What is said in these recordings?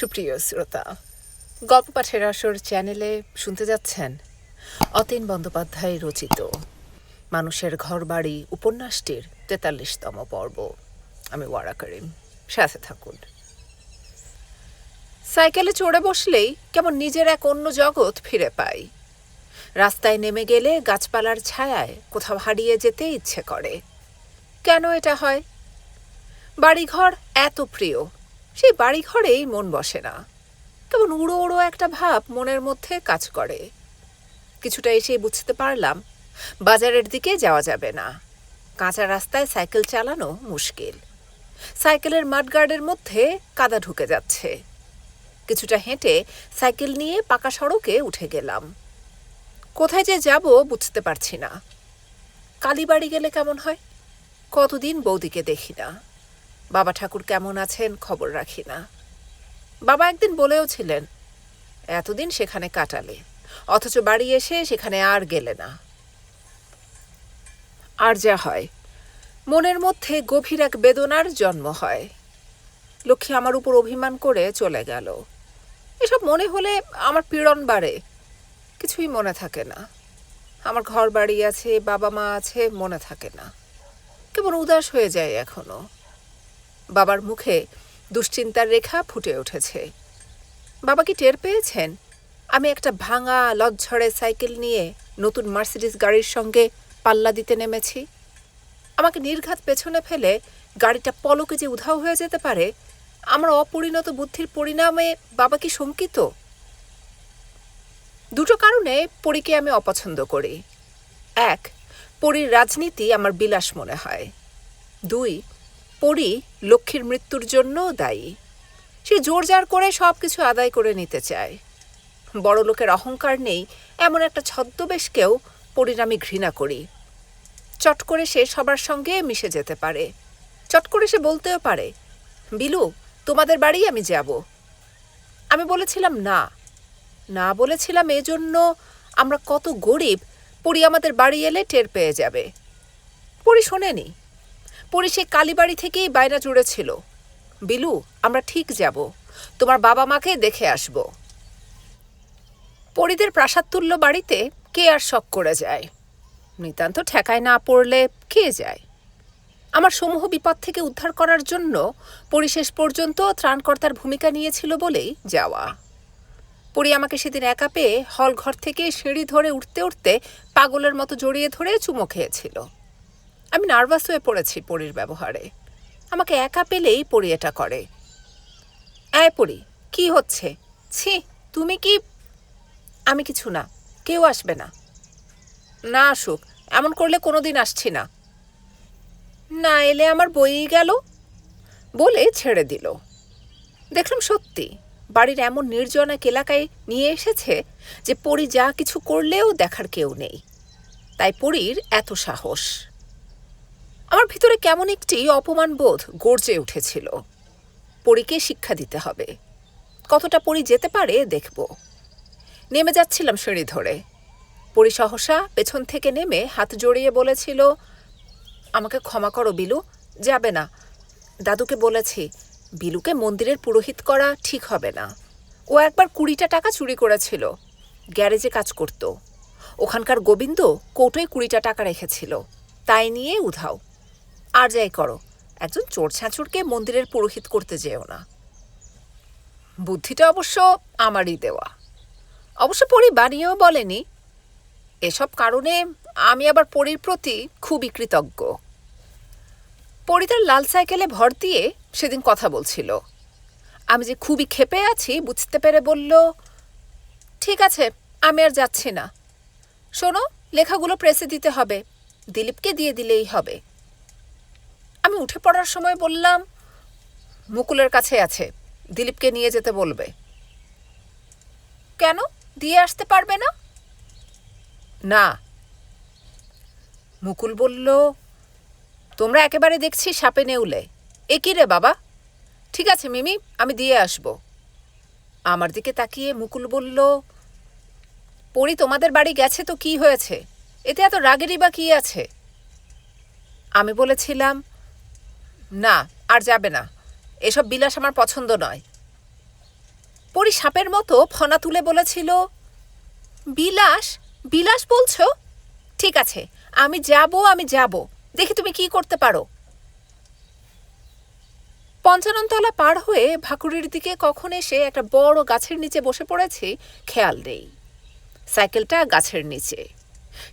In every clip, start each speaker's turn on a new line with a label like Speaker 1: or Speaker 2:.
Speaker 1: সুপ্রিয় শ্রোতা গল্প পাঠের আসর চ্যানেলে শুনতে যাচ্ছেন অতীন বন্দ্যোপাধ্যায় রচিত মানুষের ঘরবাড়ি উপন্যাসটির তেতাল্লিশতম পর্ব। আমি ওয়ারা করিম, সাথে থাকুন। সাইকেলে চড়ে বসলেই কেমন নিজের এক অন্য জগৎ ফিরে পাই। রাস্তায় নেমে গেলে গাছপালার ছায়ায় কোথাও হারিয়ে যেতে ইচ্ছে করে। কেন এটা হয়? বাড়িঘর এত প্রিয় সেই বাড়ি ঘরেই মন বসে না। কেমন উড়ো উড়ো একটা ভাব মনের মধ্যে কাজ করে। কিছুটা এসেই বুঝতে পারলাম, বাজারের দিকে যাওয়া যাবে না। কাঁচা রাস্তায় সাইকেল চালানো মুশকিল। সাইকেলের মাঠগার্ডের মধ্যে কাদা ঢুকে যাচ্ছে। কিছুটা হেঁটে সাইকেল নিয়ে পাকা সড়কে উঠে গেলাম। কোথায় যে যাব বুঝতে পারছি না। কালীবাড়ি গেলে কেমন হয়? কতদিন বৌদিকে দেখি না। বাবা ঠাকুর কেমন আছেন খবর রাখি না। বাবা একদিন বলেও ছিলেন, এতদিন সেখানে কাটালে, অথচ বাড়ি এসে সেখানে আর গেলে না। আর যা হয়, মনের মধ্যে গভীর এক বেদনার জন্ম হয়। লক্ষ্মী আমার উপর অভিমান করে চলে গেল। এসব মনে হলে আমার পীড়ন বাড়ে, কিছুই মনে থাকে না। আমার ঘর বাড়ি আছে বাবা মা আছে, মনে থাকে না। কেমন উদাস হয়ে যায় এখনও। বাবার মুখে দুশ্চিন্তার রেখা ফুটে উঠেছে। বাবা কি টের পেয়েছেন? আমি একটা ভাঙা লজ্ঝড়ে সাইকেল নিয়ে নতুন মার্সিডিস গাড়ির সঙ্গে পাল্লা দিতে নেমেছি। আমাকে নির্ঘাত পেছনে ফেলে গাড়িটা পলকে যে উধাও হয়ে যেতে পারে, আমার অপরিণত বুদ্ধির পরিণামে বাবা কি শঙ্কিত? দুটো কারণে পরীকে আমি অপছন্দ করি। এক, পরীর রাজনীতি আমার বিলাস মনে হয়। দুই পরী লক্ষ্মীর মৃত্যুর জন্য দায়ী। সে জোরজার করে সব কিছু আদায় করে নিতে চায়। বড় লোকের অহংকার নেই, এমন একটা ছদ্মবেশকেও পরীর আমি ঘৃণা করি। চট করে সে সবার সঙ্গে মিশে যেতে পারে। চট করে সে বলতেও পারে, বিলু, তোমাদের বাড়ি আমি যাব। আমি বলেছিলাম, না। না বলেছিলাম, এজন্য আমরা কত গরিব, পরি আমাদের বাড়ি এলে টের পেয়ে যাবে। পরি শোনেনি। সে কালীবাড়ি থেকেই বাইনা জুড়েছিল বিলু, আমরা ঠিক যাব। তোমার বাবা মাকে দেখে আসব। পরিদের প্রাসাদতুল্য বাড়িতে কে আর শখ করে যায়? নিতান্ত ঠেকায় না পড়লে কে যায়? আমার সমূহ বিপদ থেকে উদ্ধার করার জন্য পরিশেষ পর্যন্ত ত্রাণকর্তার ভূমিকা নিয়েছিল বলেই যাওয়া। পরি আমাকে সেদিন একা পেয়ে হল ঘর থেকে সিঁড়ি ধরে উঠতে উঠতে পাগলের মতো জড়িয়ে ধরে চুমো খেয়েছিল। আমি নার্ভাস হয়ে পড়েছি পরির ব্যবহারে। আমাকে একা পেলেই পরি এটা করে। অ্যায় পরি, কি হচ্ছে? ছি, তুমি কি? আমি কিছু না, কেউ আসবে না। না আসুক, এমন করলে কোনো দিন আসছি না। না এলে আমার বইই গেল? বলে ছেড়ে দিল। দেখলাম সত্যি, বাড়ির এমন নির্জন এক এলাকায় নিয়ে এসেছে যে পরি যা কিছু করলেও দেখার কেউ নেই। তাই পরীর এত সাহস। আমার ভিতরে কেমন একটি অপমান বোধ গর্জে উঠেছিল। পরীকে শিক্ষা দিতে হবে। কতটা পরি যেতে পারে দেখব। নেমে যাচ্ছিলাম সিঁড়ি ধরে। পরি সহসা পেছন থেকে নেমে হাত জড়িয়ে বলেছিল, আমাকে ক্ষমা করো বিলু, যাবে না। দাদুকে বলেছি, বিলুকে মন্দিরের পুরোহিত করা ঠিক হবে না। ও একবার কুড়িটা টাকা চুরি করেছিল, গ্যারেজে কাজ করত। ওখানকার গোবিন্দ কোটোয় কুড়িটা টাকা রেখেছিল। তাই নিয়ে উধাও। আর যাই করো, একজন চোর ছাঁচুরকে মন্দিরের পুরোহিত করতে যেও না। বুদ্ধিটা অবশ্য আমারই দেওয়া। অবশ্য পরি বানিয়েও বলেনি। এসব কারণে আমি আবার পরীর প্রতি খুবই কৃতজ্ঞ। পরি তার লাল সাইকেলে ভর দিয়ে সেদিন কথা বলছিল। আমি যে খুবই ক্ষেপে আছি, বুঝতে পেরে বলল, ঠিক আছে, আমি আর যাচ্ছি না। শোনো, লেখাগুলো প্রেসে দিতে হবে। দিলীপকে দিয়ে দিলেই হবে। আমি উঠে পড়ার সময় বললাম, মুকুলের কাছে আছে, দিলীপকে নিয়ে যেতে বলবে। কেন? দিয়ে আসতে পারবে না? না। মুকুল বলল, তোমরা একেবারে দেখছি সাপে নেউলে। এ কি রে বাবা? ঠিক আছে মিমি, আমি দিয়ে আসব। আমার দিকে তাকিয়ে মুকুল বলল, পরি, তোমাদের বাড়ি গেছে তো কি হয়েছে? এতে এত রাগেরই বা কি আছে? আমি বলেছিলাম না, আর যাবে না। এসব বিলাস আমার পছন্দ নয়। পরি সাপের মতো ফনা তুলে বলেছিল, বিলাস বিলাস বলছো? ঠিক আছে, আমি যাব আমি যাব। দেখি তুমি কি করতে পারো। পঞ্চাননতলা পার হয়ে ভাকুরির দিকে কখন এসে একটা বড় গাছের নিচে বসে পড়েছি, খেয়াল নেই। সাইকেলটা গাছের নিচে।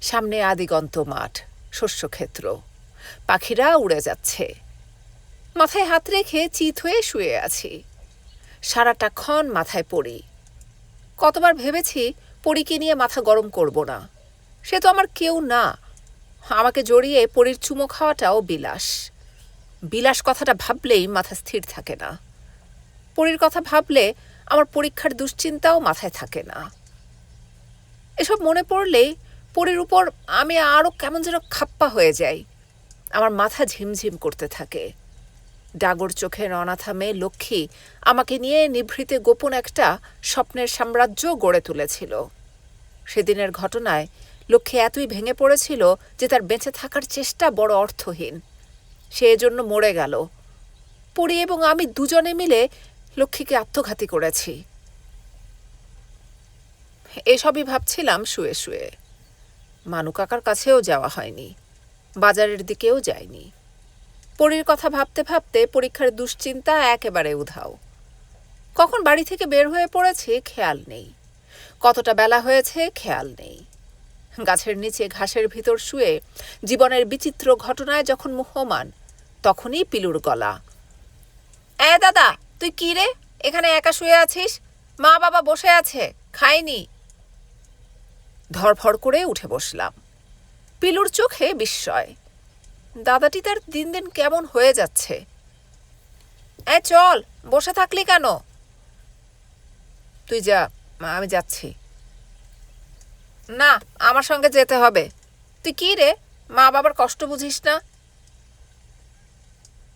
Speaker 1: সামনে আদিগন্ত মাঠ, শস্যক্ষেত্র। পাখিরা উড়ে যাচ্ছে। মাথায় হাত রেখে চিত হয়ে শুয়ে আছি। সারাটা ক্ষণ মাথায় পড়ি। কতবার ভেবেছি পরীকে নিয়ে মাথা গরম করব না। সে তো আমার কেউ না। আমাকে জড়িয়ে পরীর চুমো খাওয়াটাও বিলাস। বিলাস কথাটা ভাবলেই মাথা স্থির থাকে না। পরীর কথা ভাবলে আমার পরীক্ষার দুশ্চিন্তাও মাথায় থাকে না। এসব মনে পড়লেই পরীর উপর আমি আরও কেমন যেন খাপ্পা হয়ে যাই। আমার মাথা ঝিমঝিম করতে থাকে। ডাগর চোখের মেয়ে লক্ষ্মী। আমাকে নিয়ে নিভৃতে গোপন একটা স্বপ্নের সাম্রাজ্য গড়ে তুলেছিল। সেদিনের ঘটনায় লক্ষ্মী এতই ভেঙে পড়েছিল যে তার বেঁচে থাকার চেষ্টা বড় অর্থহীন। সে এজন্য মরে গেল। পরি এবং আমি দুজনে মিলে লক্ষ্মীকে আত্মঘাতী করেছি। এসবই ভাবছিলাম শুয়ে শুয়ে। মানু কাকার কাছেও যাওয়া হয়নি। বাজারের দিকেও যায়নি। পরীর কথা ভাবতে ভাবতে পরীক্ষার দুশ্চিন্তা একেবারে উধাও। কখন বাড়ি থেকে বের হয়ে পড়েছে খেয়াল নেই। কতটা বেলা হয়েছে খেয়াল নেই। গাছের নিচে ঘাসের ভিতর শুয়ে জীবনের বিচিত্র ঘটনায় যখন মুহ্যমান, তখনই পিলুর গলা। এ দাদা, তুই কি রে? এখানে একা শুয়ে আছিস? মা বাবা বসে আছে, খাইনি? ধরফড় করে উঠে বসলাম। পিলুর চোখে বিস্ময়। দাদাটি তার দিন দিন কেমন হয়ে যাচ্ছে। এ, চল, বসে থাকলি কেন? তুই যা, মা, আমি যাচ্ছি। না, আমার সঙ্গে যেতে হবে। তুই কি রে? মা বাবার কষ্ট বুঝিস না?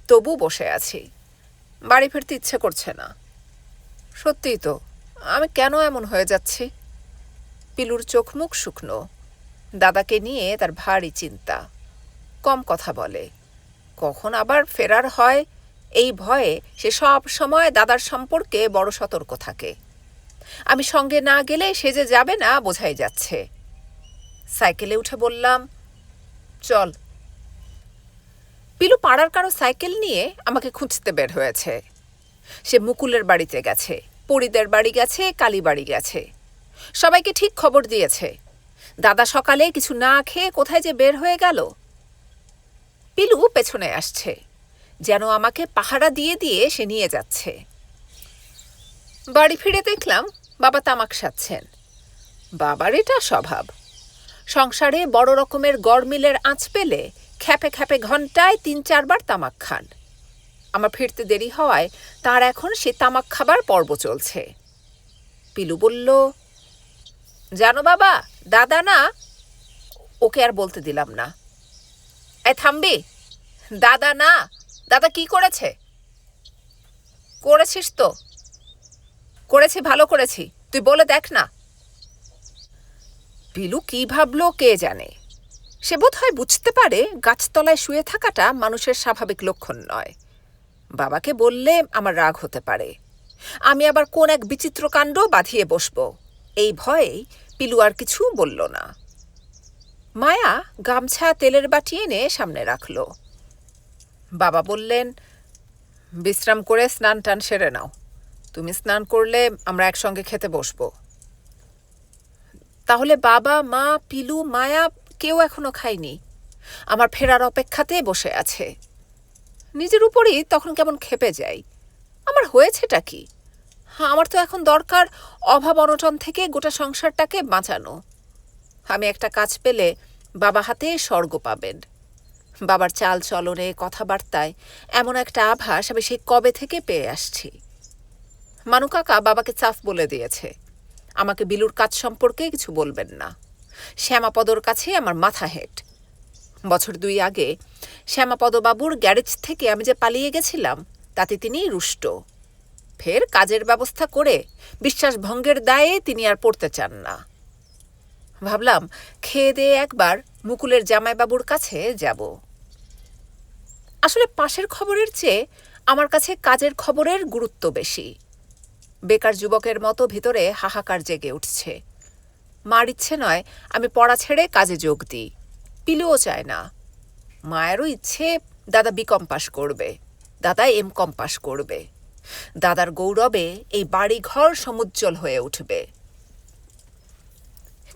Speaker 1: তবু বসে আছি। বাড়ি ফিরতে ইচ্ছে করছে না। সত্যিই তো, আমি কেন এমন হয়ে যাচ্ছি? পিলুর চোখ মুখ শুকনো। দাদাকে নিয়ে তার ভারী চিন্তা। কম কথা বলে। কখন আবার ফেরার হয়, এই ভয়ে সে সব সময় দাদার সম্পর্কে বড় সতর্ক থাকে। আমি সঙ্গে না গেলে সে যে যাবে না বোঝাই যাচ্ছে। সাইকেলে উঠে বললাম, চল। পিলু পাড়ার কারও সাইকেল নিয়ে আমাকে খুঁজতে বের হয়েছে। সে মুকুলের বাড়িতে গেছে, পরিদের বাড়ি গেছে, কালী বাড়ি গেছে। সবাইকে ঠিক খবর দিয়েছে। দাদা সকালে কিছু না খেয়ে কোথায় যে বের হয়ে গেল পিলু পেছনে আসছে, যেন আমাকে পাহারা দিয়ে দিয়ে সে নিয়ে যাচ্ছে। বাড়ি ফিরে দেখলাম বাবা তামাক সাচ্ছেন বাবার এটা স্বভাব। সংসারে বড় রকমের গড়মিলের আঁচ পেলে খ্যাপে খ্যাপে ঘন্টায় তিন চারবার তামাক খান। আমার ফিরতে দেরি হওয়ায় তার এখন সে তামাক খাবার পর্ব চলছে। পিলু বলল, জানো বাবা, দাদা না, ওকে আর বলতে দিলাম না। এ, থামবি। দাদা, না। দাদা কি করেছে? করেছিস তো। করেছি, ভালো করেছি। তুই বলে দেখ না। পিলু কি ভাবলো কে জানে। সে বোধহয় বুঝতে পারে গাছতলায় শুয়ে থাকাটা মানুষের স্বাভাবিক লক্ষণ নয়। বাবাকে বললে আমার রাগ হতে পারে। আমি আবার কোন এক বিচিত্র কাণ্ড বাঁধিয়ে বসব। এই ভয়েই পিলু আর কিছু বলল না। মায়া গামছা তেলের বাটি এনে সামনে রাখল। বাবা বললেন, বিশ্রাম করে স্নান টান সেরে নাও। তুমি স্নান করলে আমরা একসঙ্গে খেতে বসবো। তাহলে বাবা, মা, পিলু, মায়া কেউ এখনও খায়নি। আমার ফেরার অপেক্ষাতে বসে আছে। নিজের উপরই তখন কেমন খেপে যাই। আমার হয়েছেটা কি? আমার তো এখন দরকার অভাব অনটন থেকে গোটা সংসারটাকে বাঁচানো। আমি একটা কাজ পেলে বাবা হাতে স্বর্গ পাবেন। বাবার চাল চলনে কথাবার্তায় এমন একটা আভাস আমি সেই কবে থেকে পেয়ে আসছি। মানু কাকা বাবাকে চাফ বলে দিয়েছে। আমাকে বিলুর কাজ সম্পর্কে কিছু বলবেন না। শ্যামাপদর কাছে আমার মাথা হেট। বছর দুই আগে শ্যামাপদবাবুর গ্যারেজ থেকে আমি যে পালিয়ে গেছিলাম, তাতে তিনি রুষ্ট। ফের কাজের ব্যবস্থা করে বিশ্বাসভঙ্গের দায়ে তিনি আর পড়তে চান না। ভাবলাম, খেয়ে দিয়ে একবার মুকুলের জামাইবাবুর কাছে যাব। আসলে পাশের খবরের চেয়ে আমার কাছে কাজের খবরের গুরুত্ব বেশি। বেকার যুবকের মতো ভিতরে হাহাকার জেগে উঠছে। মার ইচ্ছে নয়, আমি পড়া ছেড়ে কাজে যোগ দিই। পিলুও চায় না। মায়েরও ইচ্ছে, দাদা বিকম পাস করবে, দাদা এম কম পাস করবে। দাদার গৌরবে এই বাড়ি ঘর সমুজ্জ্বল হয়ে উঠবে।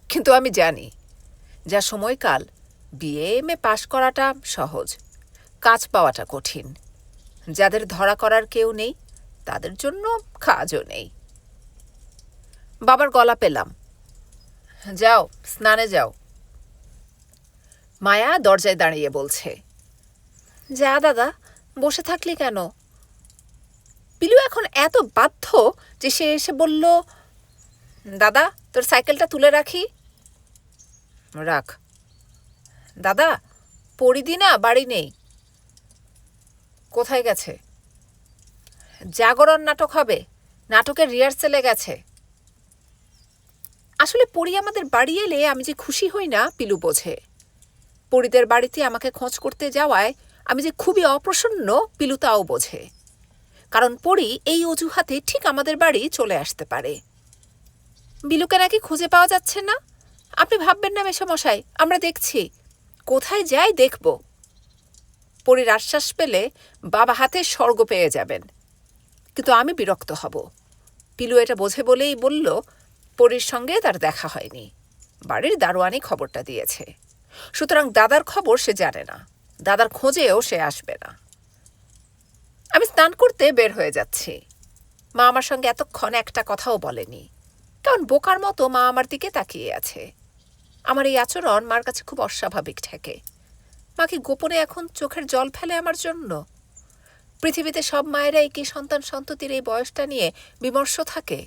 Speaker 1: কিন্তু আমি জানি, যা সময়কাল, বিএ, এম, এ পাশ করাটা সহজ, কাজ পাওয়াটা কঠিন। যাদের ধরা করার কেউ নেই, তাদের জন্য কাজও নেই। বাবার গলা পেলাম। যাও, স্নানে যাও। মায়া দরজায় দাঁড়িয়ে বলছে, যা দাদা, বসে থাকলি কেন? পিলু এখন এত বাধ্য যে সে এসে বলল, দাদা, তোর সাইকেলটা তুলে রাখি? রাখ। দাদা পরিদি না বাড়ি নেই। কোথায় গেছে? জাগরণ নাটক হবে, নাটকের রিহার্সেলে গেছে। আসলে পরি আমাদের বাড়ি এলে আমি যে খুশি হই না, পিলু বোঝে। পরিদের বাড়িতে আমাকে খোঁজ করতে যাওয়ায় আমি যে খুবই অপ্রসন্ন, পিলু তাও বোঝে। কারণ পরি এই অজুহাতে ঠিক আমাদের বাড়ি চলে আসতে পারে। বিলুকে নাকি খুঁজে পাওয়া যাচ্ছে না? আপনি ভাববেন না মেশামশাই আমরা দেখছি। কোথায় যাই দেখব। পরীর আশ্বাস পেলে বাবা হাতে স্বর্গ পেয়ে যাবেন। কিন্তু আমি বিরক্ত হব। পিলু এটা বোঝে বলেই বলল, পরীর সঙ্গে তার দেখা হয়নি। বাড়ির দারোয়ানি খবরটা দিয়েছে। সুতরাং দাদার খবর সে জানে না। দাদার খোঁজেও সে আসবে না। আমি স্নান করতে বের হয়ে যাচ্ছি। মা আমার সঙ্গে এতক্ষণ একটা কথাও বলেনি। কেমন বোকার মতো মা আমার দিকে তাকিয়ে আছে। আমার এই আচরণ মার কাছে খুব অস্বাভাবিক ঠেকে। মা কি গোপনে এখন চোখের জল ফেলে আমার জন্য। পৃথিবীতে সব মায়েরাই কি সন্তান সন্ততির এই বয়সটা নিয়ে বিমর্ষ থাকে।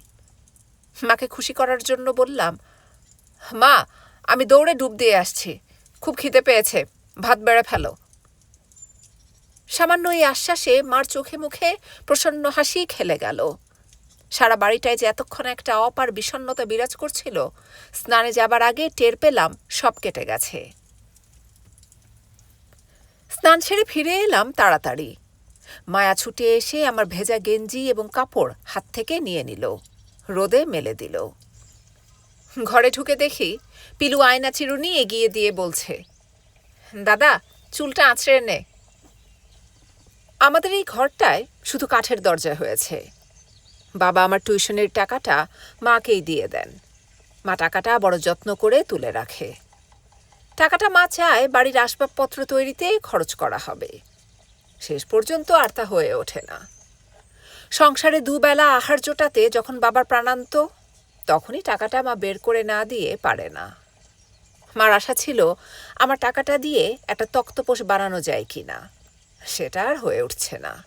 Speaker 1: মাকে খুশি করার জন্য বললাম, মা, আমি দৌড়ে ডুব দিয়ে আসছি। খুব খিদে পেয়েছে। ভাত বেড়ে ফেলো। সামান্য এই আশ্বাসে মার চোখে মুখে প্রসন্ন হাসি খেলে গেল। সারা বাড়িটায় যে এতক্ষণ একটা অপার বিষণ্ণতা বিরাজ করছিল, স্নানে যাবার আগে টের পেলাম সব কেটে গেছে। স্নান সেরে ফিরে এলাম তাড়াতাড়ি। মায়া ছুটে এসে আমার ভেজা গেঞ্জি এবং কাপড় হাত থেকে নিয়ে নিল। রোদে মেলে দিল। ঘরে ঢুকে দেখি পিলু আয়না চিরুনি এগিয়ে দিয়ে বলছে, দাদা, চুলটা আঁচড়ে নে। আমাদের এই ঘরটায় শুধু কাঠের দরজা হয়েছে। বাবা আমার টিউশনের টাকাটা মাকেই দিয়ে দেন। মা টাকাটা বড় যত্ন করে তুলে রাখে। টাকাটা মা চায় বাড়ির আসবাবপত্র তৈরিতে খরচ করা হবে। শেষ পর্যন্ত আর তা হয়ে ওঠে না। সংসারে দুবেলা আহার জোটাতে যখন বাবার প্রাণান্ত, তখনই টাকাটা মা বের করে না দিয়ে পারে না। মার আশা ছিল আমার টাকাটা দিয়ে একটা তক্তপোষ বানানো যায় কি না সেটা আর হয়ে উঠছে না।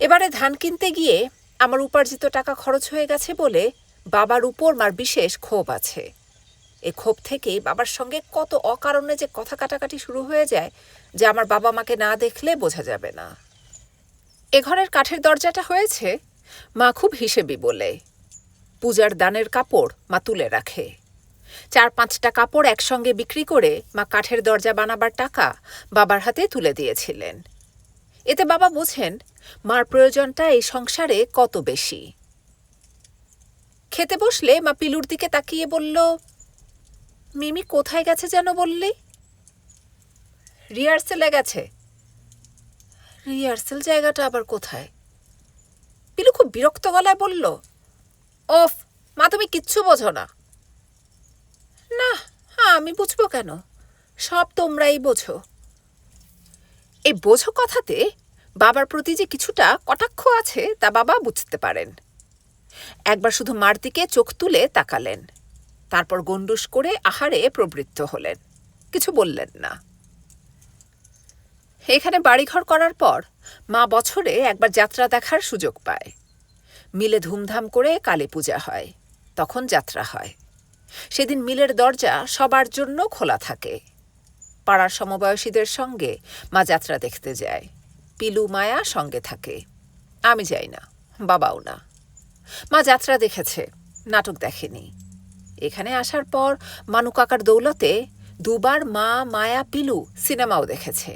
Speaker 1: এবারে ধান কিনতে গিয়ে আমার উপার্জিত টাকা খরচ হয়ে গেছে বলে বাবার উপর মার বিশেষ ক্ষোভ আছে। এ ক্ষোভ থেকেই বাবার সঙ্গে কত অকারণে যে কথা কাটাকাটি শুরু হয়ে যায়, যে আমার বাবা মাকে না দেখলে বোঝা যাবে না। এ ঘরের কাঠের দরজাটা হয়েছে, মা খুব হিসেবি বলে। পূজার দানের কাপড় মা তুলে রাখে। চার পাঁচটা কাপড় একসঙ্গে বিক্রি করে মা কাঠের দরজা বানাবার টাকা বাবার হাতে তুলে দিয়েছিলেন। এতে বাবা বোঝেন মার প্রয়োজনটা এই সংসারে কত বেশি? খেতে বসলে মা পিলুর দিকে তাকিয়ে বলল, মিমি কোথায় গেছে যেন বললি? রিহার্সেলে গেছে। রিহার্সেল জায়গাটা আবার কোথায়? পিলু খুব বিরক্ত গলায় বলল অফ মা তুমি কিচ্ছু বোঝো না। না হ্যাঁ আমি বুঝব কেন? সব তোমরাই বোঝো। এই বোঝো কথাতে বাবার প্রতি যে কিছুটা কটাক্ষ আছে তা বাবা বুঝতে পারেন। একবার শুধু মার দিকে চোখ তুলে তাকালেন। তারপর গন্ডুস করে আহারে প্রবৃত্ত হলেন। কিছু বললেন না। এখানে বাড়িঘর করার পর মা বছরে একবার যাত্রা দেখার সুযোগ পায়। মিলে ধুমধাম করে কালী পূজা হয়, তখন যাত্রা হয়। সেদিন মিলের দরজা সবার জন্য খোলা থাকে। পাড়ার সমবয়সীদের সঙ্গে মা যাত্রা দেখতে যায়। পিলু মায়া সঙ্গে থাকে। আমি যাই না, বাবাও না। মা যাত্রা দেখেছে, নাটক দেখেনি। এখানে আসার পর মানু কাকার দৌলতে দুবার মা, মায়া, পিলু সিনেমাও দেখেছে।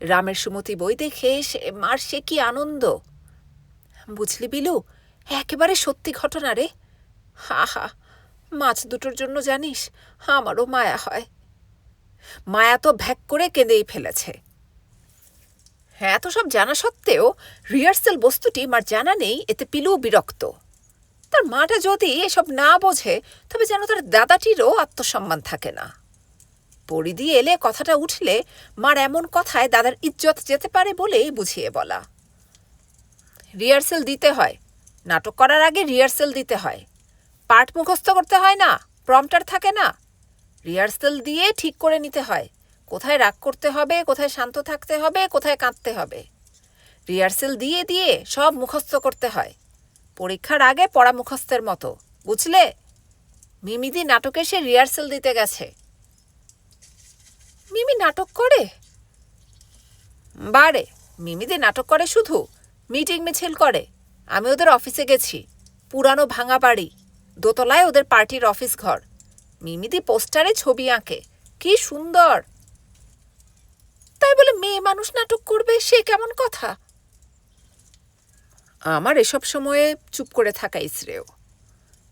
Speaker 1: রামের সুমতি বই দেখে সে, মার সে কি আনন্দ? বুঝলি বিলু একেবারে সত্যি ঘটনা রে। হা হা, মাছ দুটোর জন্য জানিস, আমারও মায়া হয়। মায়া তো ভ্যাক করে কেঁদেই ফেলেছে। হ্যাঁ এত সব জানা সত্ত্বেও রিহার্সেল বস্তুটি মার জানা নেই, এতে পিলু বিরক্ত। তার মাটা যদি এসব না বোঝে, তবে যেন তার দাদাটিরও আত্মসম্মান থাকে না। পরিধি এলে কথাটা উঠলে মার এমন কথায় দাদার ইজ্জত যেতে পারে বলেই বুঝিয়ে বলা। রিহার্সেল দিতে হয়। নাটক করার আগে রিহার্সেল দিতে হয়। পার্ট মুখস্থ করতে হয় না প্রম্পটার থাকে না। রিহার্সেল দিয়ে ঠিক করে নিতে হয়। কোথায় রাগ করতে হবে, কোথায় শান্ত থাকতে হবে, কোথায় কাঁদতে হবে। রিহার্সেল দিয়ে দিয়ে সব মুখস্থ করতে হয়। পরীক্ষার আগে পড়া মুখস্থের মতো, বুঝলে? মিমিদি নাটকে সে রিহার্সেল দিতে গেছে। মিমি নাটক করে? বারে, মিমিদি নাটক করে শুধু, মিটিং মিছিল করে। আমি ওদের অফিসে গেছি, পুরানো ভাঙা বাড়ি, দোতলায় ওদের পার্টির অফিস ঘর। মিমিদি পোস্টারে ছবি আঁকে, কি সুন্দর! তাই বলে মেয়ে মানুষ নাটক করবে, সে কেমন কথা? আমার এসব সময়ে চুপ করে থাকাই শ্রেয়।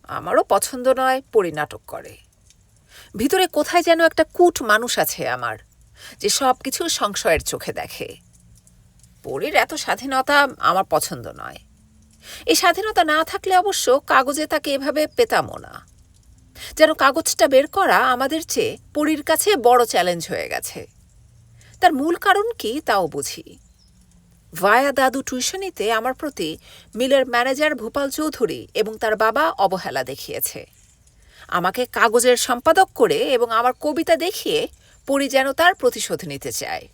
Speaker 1: আমারও পছন্দ নয় পরিনাটক করে। ভিতরে কোথায় যেন একটা কুট মানুষ আছে আমার, যে সব কিছু সংশয়ের চোখে দেখে। পরীর এত স্বাধীনতা আমার পছন্দ নয়। এই স্বাধীনতা না থাকলে অবশ্য কাগজে তাকে এভাবে পেতামও না। যেন কাগজটা বের করা আমাদের চেয়ে পরীর কাছে বড় চ্যালেঞ্জ হয়ে গেছে। তার মূল কারণ কি তাও বুঝি। ভায়া দাদু টিউশনিতে আমার প্রতি মিলের ম্যানেজার ভূপাল চৌধুরী এবং তার বাবা অবহেলা দেখিয়েছে। আমাকে কাগজের সম্পাদক করে এবং আমার কবিতা দেখিয়ে পরি যেন তার প্রতিশোধ নিতে চায়।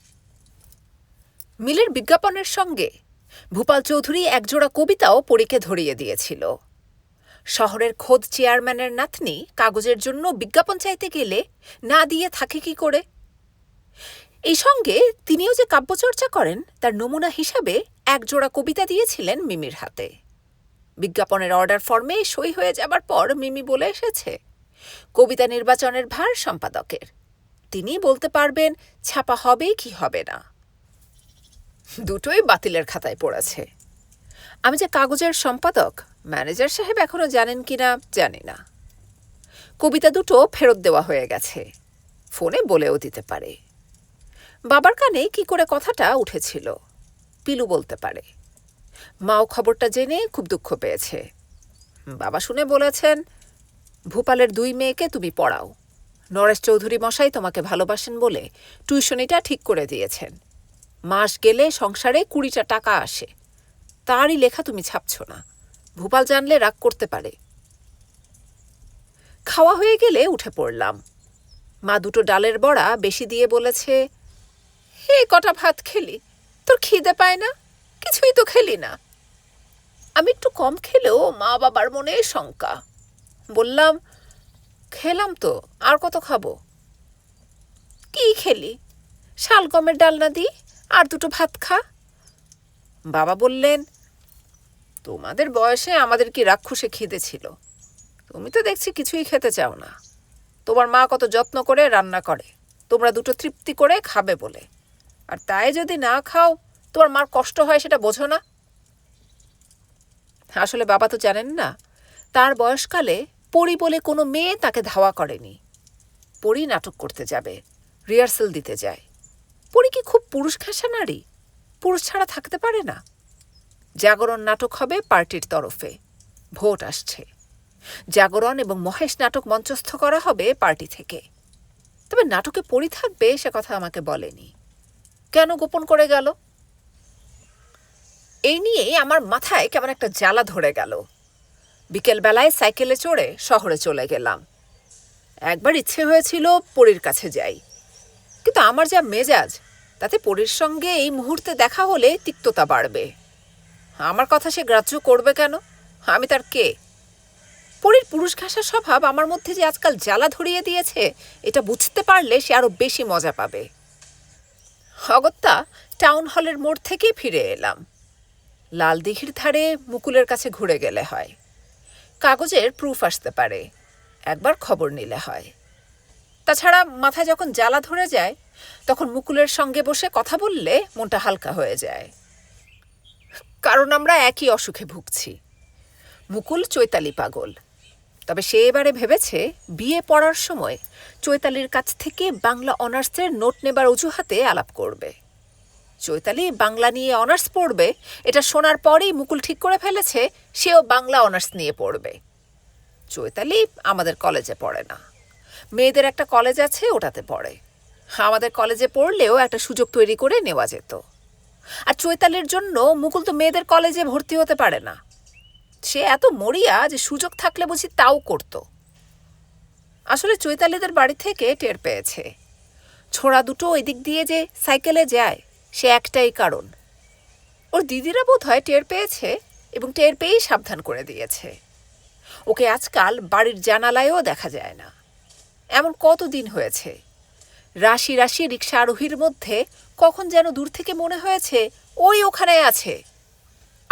Speaker 1: মিলের বিজ্ঞাপনের সঙ্গে ভূপাল চৌধুরী একজোড়া কবিতাও পরীকে ধরিয়ে দিয়েছিল। শহরের খোদ চেয়ারম্যানের নাতনি কাগজের জন্য বিজ্ঞাপন চাইতে গেলে না দিয়ে থাকে কি করে? এই সঙ্গে তিনিও যে কাব্যচর্চা করেন, তার নমুনা হিসাবে একজোড়া কবিতা দিয়েছিলেন মিমির হাতে। বিজ্ঞাপনের অর্ডার ফর্মে সই হয়ে যাবার পর মিমি বলে এসেছে, কবিতা নির্বাচনের ভার সম্পাদকের। তিনি বলতে পারবেন, ছাপা হবে কি হবে না। দুটোই বাতিলের খাতায় পড়েছে। আমি যে কাগজের সম্পাদক, ম্যানেজার সাহেব এখনও জানেন কি না, জানি না। কবিতা দুটো ফেরত দেওয়া হয়ে গেছে। ফোনে বলেও দিতে পারে। বাবার কানে কি করে কথাটা উঠেছিল? পিলু বলতে পারে। মাও খবরটা জেনে খুব দুঃখ পেয়েছে। বাবা শুনে বলেছেন, ভূপালের দুই মেয়েকে তুমি পড়াও। নরেশ চৌধুরী মশাই তোমাকে ভালোবাসেন বলে টিউশনিটা ঠিক করে দিয়েছেন। মাস গেলে সংসারে কুড়িটা টাকা আসে। তারই লেখা তুমি ছাপছ না। ভূপাল জানলে রাগ করতে পারে। খাওয়া হয়ে গেলে উঠে পড়লাম। মা দুটো ডালের বড়া বেশি দিয়ে বলেছে হে কটা ভাত খেলি? তোর খিদে পায় না? কিছুই তো খেলি না। আমি একটু কম খেলেও মা বাবার মনে শঙ্কা। বললাম, খেলাম তো, আর কত খাব? কি খেলি? শালগমের ডালনা দি, আর দুটো ভাত খা। বাবা বললেন, তোমাদের বয়সে আমাদের কি রাক্ষসে খিদে ছিল? তুমি তো দেখছি কিছুই খেতে চাও না। তোমার মা কত যত্ন করে রান্না করে। তোমরা দুটো তৃপ্তি করে খাবে বলে। আর তাই যদি না খাও, তোমার মার কষ্ট হয় সেটা বোঝো না। আসলে বাবা তো জানেন না, তার বয়সকালে পরি বলে কোনো মেয়ে তাকে ধাওয়া করেনি। পরি নাটক করতে যাবে, রিহার্সেল দিতে যায়। পরি কি খুব পুরুষ ঘেঁষা নারী? পুরুষ ছাড়া থাকতে পারে না। জাগরণ নাটক হবে পার্টির তরফে, ভোট আসছে। জাগরণ এবং মহেশ নাটক মঞ্চস্থ করা হবে পার্টি থেকে। তবে নাটকে পড়ি থাকবে সে কথা আমাকে বলেনি। কেন গোপন করে গেল? এই নিয়েই আমার মাথায় কেমন একটা জ্বালা ধরে গেল। বিকেলবেলায় সাইকেলে চড়ে শহরে চলে গেলাম। একবার ইচ্ছে হয়েছিল পরীর কাছে যাই। কিন্তু আমার যা মেজাজ, তাতে পরীর সঙ্গে এই মুহূর্তে দেখা হলে তিক্ততা বাড়বে। আমার কথা সে গ্রাহ্য করবে কেন? আমি তার কে? পরীর পুরুষ ঘাসার স্বভাব আমার মধ্যে যে আজকাল জ্বালা ধরিয়ে দিয়েছে, এটা বুঝতে পারলে সে আরও বেশি মজা পাবে। অগত্যা টাউন হলের মোড় থেকেই ফিরে এলাম। লাল দিঘির ধারে মুকুলের কাছে ঘুরে গেলে হয়। কাগজের প্রুফ আসতে পারে, একবার খবর নিলে হয়। তাছাড়া মাথায় যখন জ্বালা ধরে যায়, তখন মুকুলের সঙ্গে বসে কথা বললে মনটা হালকা হয়ে যায়। কারণ আমরা একই অসুখে ভুগছি। মুকুল চৈতালি পাগল। তবে সে এবারে ভেবেছে বিয়ে পড়ার সময় চৈতালির কাছ থেকে বাংলা অনার্সের নোট নেবার অজুহাতে আলাপ করবে। চৈতালি বাংলা নিয়ে অনার্স পড়বে, এটা শোনার পরেই মুকুল ঠিক করে ফেলেছে, সেও বাংলা অনার্স নিয়ে পড়বে। চৈতালি আমাদের কলেজে পড়ে না। মেয়েদের একটা কলেজ আছে, ওটাতে পড়ে। আমাদের কলেজে পড়লেও একটা সুযোগ তৈরি করে নেওয়া যেত। আর চৈতালির জন্য মুকুল তো মেয়েদের কলেজে ভর্তি হতে পারে না। সে এত মরিয়া যে সুযোগ থাকলে বুঝি তাও করত। আসলে চৈতালিদের বাড়ি থেকে টের পেয়েছে। ছোড়া দুটো ওই দিক দিয়ে যে সাইকেলে যায়, সে একটাই কারণ। ওর দিদিরা বোধ হয় টের পেয়েছে এবং টের পেয়েই সাবধান করে দিয়েছে। ওকে আজকাল বাড়ির জানালায়ও দেখা যায় না। এমন কত দিন হয়েছে? রাশি রাশি রিক্সা আরোহীর মধ্যে কখন যেন দূর থেকে মনে হয়েছে, ওই ওখানে আছে।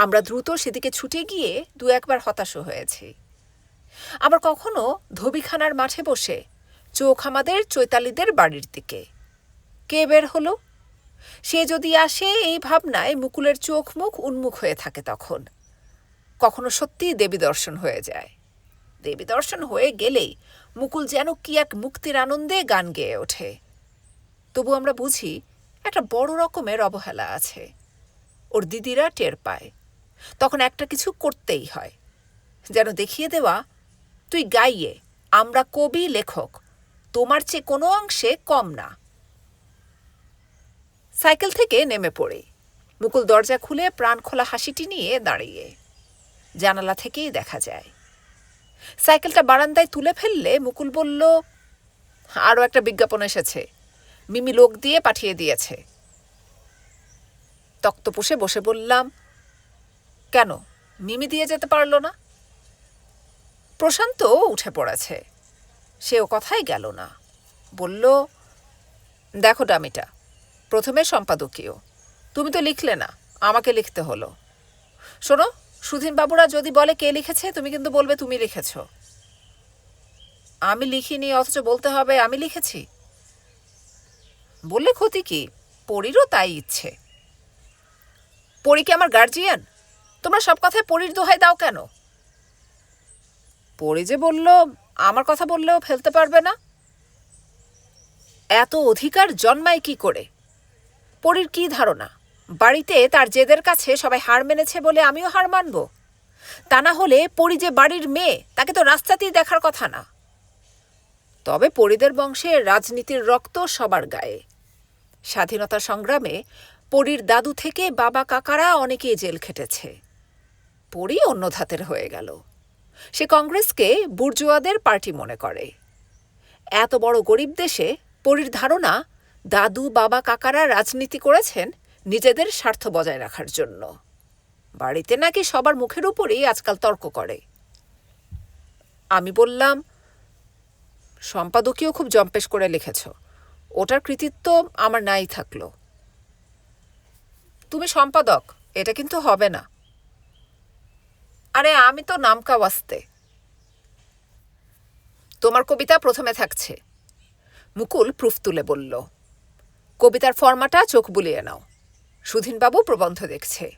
Speaker 1: আমরা দ্রুত সেদিকে ছুটে গিয়ে দু একবার হতাশ হয়েছি। আবার কখনো ধোবিখানার মাঠে বসে চোখ আমাদের চৈতালিদের বাড়ির দিকে। কে বের হলো? সে যদি আসে এই ভাবনায় মুকুলের চোখ মুখ উন্মুখ হয়ে থাকে তখন। কখনো সত্যিই দেবী দর্শন হয়ে যায়। দেবী দর্শন হয়ে গেলেই মুকুল যেন কি এক মুক্তির আনন্দে গান গেয়ে ওঠে। তবু আমরা বুঝি একটা বড় রকমের অবহেলা আছে। ওর দিদিরা টের পায়। তখন একটা কিছু করতেই হয়। যেন দেখিয়ে দেওয়া, তুই গাইয়ে, আমরা কবি লেখক, তোমার চেয়ে কোনো অংশে কম না। সাইকেল থেকে নেমে পড়ে। মুকুল দরজা খুলে প্রাণ খোলা হাসিটি নিয়ে দাঁড়িয়ে। জানালা থেকেই দেখা যায়। সাইকেলটা বারান্দায় তুলে ফেললে মুকুল বলল আরও একটা বিজ্ঞাপন এসেছে। মিমি লোক দিয়ে পাঠিয়ে দিয়েছে। তক্তপোষে বসে বললাম কেন? মিমি দিয়ে যেতে পারল না? প্রশান্ত উঠে পড়েছে। সেও কথাই গেল না। বলল, দেখো ডামিটা, প্রথমে সম্পাদকীয়। তুমি তো লিখলে না, আমাকে লিখতে হলো। শোনো, সুধীনবাবুরা যদি বলে কে লিখেছে, তুমি কিন্তু বলবে তুমি লিখেছ। আমি লিখিনি, অথচ বলতে হবে আমি লিখেছি। বললে ক্ষতি কি? পরীরও তাই ইচ্ছে। পরী কি আমার গার্জিয়ান তোমরা সব কথায় পরীর দোহাই দাও কেন? পরি যে বলল, আমার কথা বললেও ফেলতে পারবে না। এত অধিকার জন্মায় কি করে? পরীর কি ধারণা? বাড়িতে তার জেদের কাছে সবাই হার মেনেছে বলে আমিও হার মানব। তা না হলে পরি যে বাড়ির মেয়ে, তাকে তো রাস্তাতেই দেখার কথা না। তবে পরিদের বংশে রাজনীতির রক্ত সবার গায়ে। স্বাধীনতা সংগ্রামে পরীর দাদু থেকে বাবা কাকারা অনেকেই জেল খেটেছে। পরি অন্য ধাতের হয়ে গেল। সে কংগ্রেসকে বুর্জুয়াদের পার্টি মনে করে। এত বড় গরিব দেশে পরীর ধারণা, দাদু, বাবা, কাকারা রাজনীতি করেছেন নিজেদের স্বার্থ বজায় রাখার জন্য। বাড়িতে নাকি সবার মুখের উপরই আজকাল তর্ক করে। আমি বললাম, সম্পাদকীয় খুব জম্পেশ করে লিখেছ। ওটার কৃতিত্ব আমার নাই থাকল। তুমি সম্পাদক, এটা কিন্তু হবে না। আরে আমি তো নামকা ওয়াস্তে তোমার কবিতা প্রথমে থাকছে। মুকুল প্রুফ তুলে বলল, কবিতার ফর্মাটা চোখ বুলিয়ে নাও। সুধীনবাবু প্রবন্ধ দেখছে।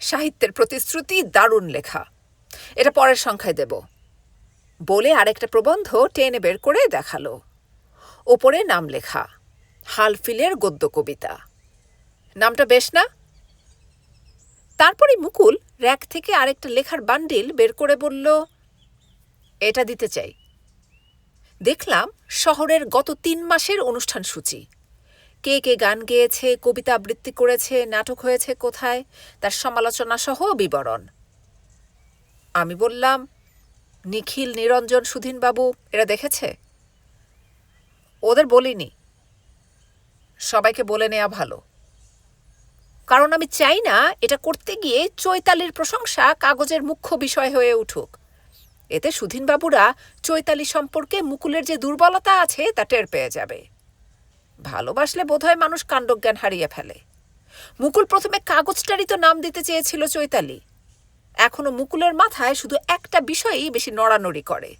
Speaker 1: সাহিত্যের প্রতিশ্রুতি দারুণ লেখা। এটা পরের সংখ্যায় দেব। বলে আরেকটা প্রবন্ধ টেনে বের করে দেখাল। ওপরে নাম লেখা, হালফিলের গদ্য কবিতা। নামটা বেশ না? তারপরে মুকুল র্যাক থেকে আরেকটা লেখার বান্ডিল বের করে বলল, এটা দিতে চাই। দেখলাম শহরের গত তিন মাসের অনুষ্ঠান সূচি। কে কে গান গেয়েছে, কবিতা আবৃত্তি করেছে, নাটক হয়েছে কোথায়, তার সমালোচনা সহ বিবরণ। আমি বললাম, নিখিল, নিরঞ্জন, সুধীনবাবু, এরা দেখেছে? ওদের বলিনি। সবাইকে বলে নেওয়া ভালো। কারণ আমি চাই না এটা করতে গিয়ে চৈতালির প্রশংসা কাগজের মুখ্য বিষয় হয়ে উঠুক। এতে সুধীনবাবুরা চৈতালি সম্পর্কে মুকুলের যে দুর্বলতা আছে তা টের পেয়ে যাবে। ভালোবাসলে বোধহয় মানুষ কাণ্ডজ্ঞান হারিয়ে ফেলে। মুকুল প্রথমে কাগজটারই তো নাম দিতে চেয়েছিল চৈতালি। এখনও মুকুলের মাথায় শুধু একটা বিষয়ই বেশি নড়ানড়ি করে।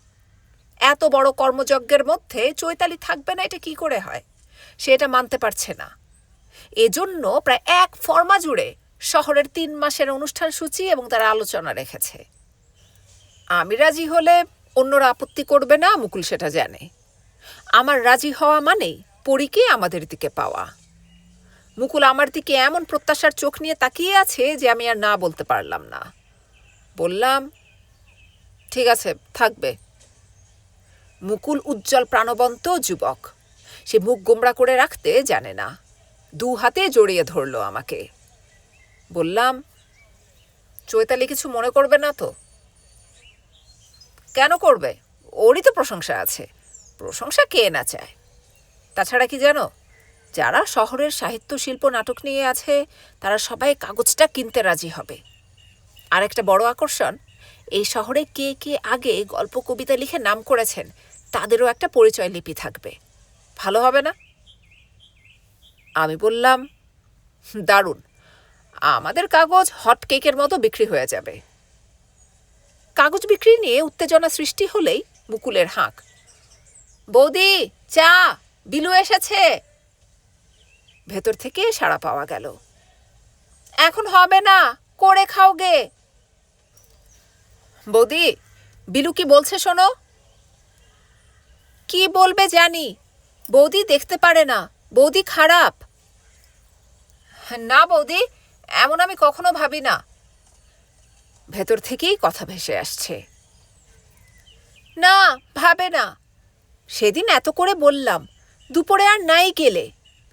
Speaker 1: এত বড় কর্মযজ্ঞের মধ্যে চৈতালি থাকবে না এটা কি করে হয়? সে এটা মানতে পারছে না। এজন্য প্রায় এক ফর্মা জুড়ে শহরের তিন মাসের অনুষ্ঠান সূচি এবং তার আলোচনা রেখেছে। আমি রাজি হলে অন্যরা আপত্তি করবে না, মুকুল সেটা জানে। আমার রাজি হওয়া মানেই পরীকে আমাদের দিকে পাওয়া। মুকুল আমার দিকে এমন প্রত্যাশার চোখ নিয়ে তাকিয়ে আছে যে আমি আর না বলতে পারলাম না। বললাম, ঠিক আছে, থাকবে। মুকুল উজ্জ্বল প্রাণবন্ত যুবক। সে মুখ গোমড়া করে রাখতে জানে না। দু হাতে জড়িয়ে ধরলো আমাকে। বললাম, চৈতালি কিছু মনে করবে না তো? কেন করবে? ওরই তো প্রশংসা আছে। প্রশংসা কে না চায়? তাছাড়া কি জানো, যারা শহরের সাহিত্য শিল্প নাটক নিয়ে আছে, তারা সবাই কাগজটা কিনতে রাজি হবে। আর একটা বড় আকর্ষণ, এই শহরে কে কে আগে গল্প, কবিতা লিখে নাম করেছেন, তাদেরও একটা পরিচয় লিপি থাকবে। ভালো হবে না? আমি বললাম, দারুণ। আমাদের কাগজ হট কেকের মতো বিক্রি হয়ে যাবে। কাগজ বিক্রি নিয়ে উত্তেজনা সৃষ্টি হলেই মুকুলের হাঁক। বৌদি, চা, বিলু এসেছে। ভেতর থেকে সাড়া পাওয়া গেল। এখন হবে না, করে খাও গে। বৌদি, বিলু কি বলছে শোনো? কি বলবে জানি। বৌদি দেখতে পারে না। বৌদি খারাপ। না বৌদি, এমন আমি কখনো ভাবি না। ভেতর থেকেই কথা ভেসে আসছে। না, ভাবে না। সেদিন এত করে বললাম, দুপুরে আর নাই গেলে,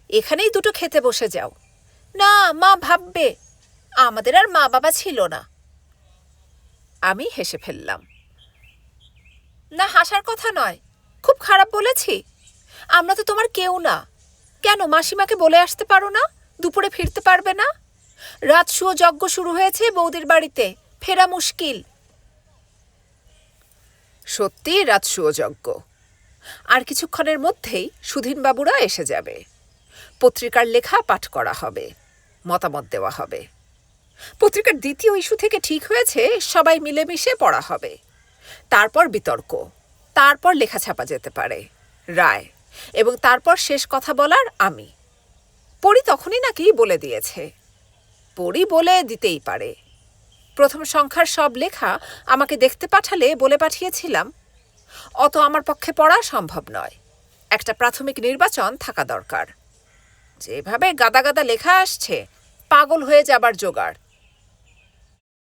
Speaker 1: এখানেই দুটো খেতে বসে যাও। না, মা ভাববে, আমাদের আর মা বাবা ছিল না। আমি হেসে ফেললাম। না, হাসার কথা নয়, খুব খারাপ বলেছি। আমরা তো তোমার কেউ না। কেন, মাসিমাকে বলে আসতে পারো না? দুপুরে ফিরতে পারবে না? রাতসুও যজ্ঞ শুরু হয়েছে বৌদির বাড়িতে। ফেরা মুশকিল। সত্যি রাতসুও যজ্ঞ আর কিছুক্ষণের মধ্যেই সুধীনবাবুরা এসে যাবে। পত্রিকার লেখা পাঠ করা হবে মতামত দেওয়া হবে। পত্রিকার দ্বিতীয় ইস্যু থেকে ঠিক হয়েছে সবাই মিলেমিশে পড়া হবে। তারপর বিতর্ক তারপর লেখা ছাপা যেতে পারে রায় এবং তারপর শেষ কথা বলার আমি। পড়ি তখনই নাকি বলে দিয়েছে। পরি বলে দিতেই পারে। প্রথম সংখ্যার সব লেখা আমাকে দেখতে পাঠালে বলে পাঠিয়েছিলাম। অত আমার পক্ষে পড়া সম্ভব নয়। একটা প্রাথমিক নির্বাচন থাকা দরকার। যেভাবে গাদা গাদা লেখা আসছে, পাগল হয়ে যাবার জোগাড়।